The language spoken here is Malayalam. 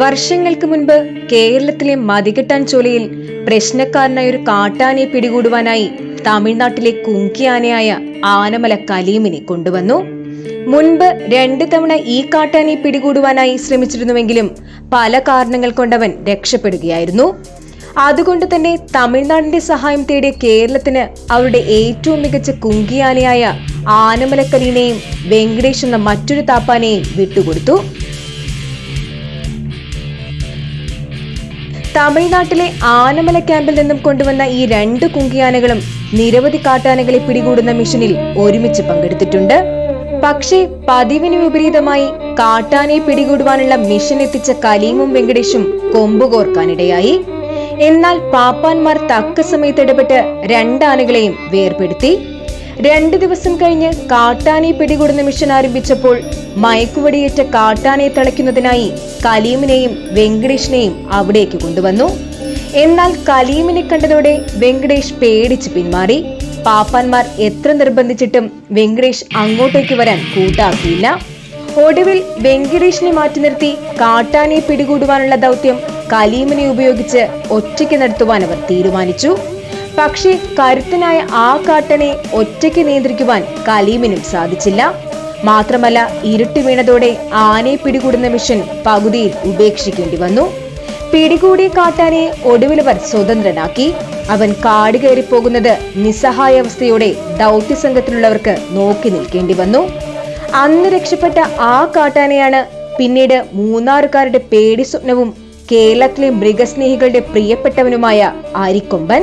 വർഷങ്ങൾക്ക് മുൻപ് കേരളത്തിലെ മതികെട്ടാൻ ചോലയിൽ പ്രശ്നക്കാരനായ ഒരു കാട്ടാനയെ പിടികൂടുവാനായി തമിഴ്നാട്ടിലെ കുങ്കിയാനയായ ആനമല കലീമിനെ കൊണ്ടുവന്നു. മുൻപ് രണ്ട് തവണ ഈ കാട്ടാനയെ പിടികൂടുവാനായി ശ്രമിച്ചിരുന്നുവെങ്കിലും പല കാരണങ്ങൾ കൊണ്ടവൻ രക്ഷപ്പെടുകയായിരുന്നു. അതുകൊണ്ട് തന്നെ തമിഴ്നാടിന്റെ സഹായം തേടിയ കേരളത്തിന് അവരുടെ ഏറ്റവും മികച്ച കുങ്കിയാനയായ ആനമലക്കലീനെയും വെങ്കടേഷ് എന്ന മറ്റൊരു താപ്പാനെയും വിട്ടുകൊടുത്തു. തമിഴ്നാട്ടിലെ ആനമല ക്യാമ്പിൽ നിന്നും കൊണ്ടുവന്ന ഈ രണ്ട് കുങ്കിയാനകളും നിരവധി കാട്ടാനകളെ പിടികൂടുന്ന മിഷനിൽ ഒരുമിച്ച് പങ്കെടുത്തിട്ടുണ്ട്. പക്ഷേ പതിവിന് വിപരീതമായി കാട്ടാനയെ പിടികൂടുവാനുള്ള മിഷൻ എത്തിച്ച കലീമും വെങ്കടേഷും കൊമ്പുകോർക്കാനിടയായി. എന്നാൽ പാപ്പാന്മാർ തക്ക സമയത്ത് ഇടപെട്ട് രണ്ടാനകളെയും വേർപെടുത്തി. രണ്ട് ദിവസം കഴിഞ്ഞ് കാട്ടാനെ പിടികൂടുന്ന മിഷൻ ആരംഭിച്ചപ്പോൾ മയക്കുവടിയേറ്റ കാട്ടാനെ തളയ്ക്കുന്നതിനായി കലീമിനെയും വെങ്കടേഷിനെയും അവിടേക്ക് കൊണ്ടുവന്നു. എന്നാൽ കലീമിനെ കണ്ടതോടെ വെങ്കടേഷ് പേടിച്ച് പിന്മാറി. പാപ്പാന്മാർ എത്ര നിർബന്ധിച്ചിട്ടും വെങ്കടേഷ് അങ്ങോട്ടേക്ക് വരാൻ കൂട്ടാക്കിയില്ല. ഒടുവിൽ വെങ്കടേഷിനെ മാറ്റി നിർത്തി കാട്ടാനെ പിടികൂടുവാനുള്ള ദൗത്യം കലീമിനെ ഉപയോഗിച്ച് ഒറ്റയ്ക്ക് നടത്തുവാൻ അവർ തീരുമാനിച്ചു. പക്ഷേ കരുത്തനായ ആ കാട്ടനെ ഒറ്റയ്ക്ക് നിയന്ത്രിക്കുവാൻ കലീമിനും സാധിച്ചില്ല. മാത്രമല്ല ഇരുട്ട് വീണതോടെ ആനയെ പിടികൂടുന്ന മിഷൻ പകുതിയിൽ ഉപേക്ഷിക്കേണ്ടി വന്നു. പിടികൂടിയ കാട്ടാനയെ ഒടുവിലവർ സ്വതന്ത്രനാക്കി. അവൻ കാട് കയറി പോകുന്നത് നിസ്സഹായ അവസ്ഥയോടെ ദൗത്യസംഘത്തിലുള്ളവർക്ക് നോക്കി നിൽക്കേണ്ടി വന്നു. അന്ന് രക്ഷപ്പെട്ട ആ കാട്ടാനയാണ് പിന്നീട് മൂന്നാറുകാരുടെ പേടി സ്വപ്നവും കേരളത്തിലെ മൃഗസ്നേഹികളുടെ പ്രിയപ്പെട്ടവനുമായ ആരിക്കൊമ്പൻ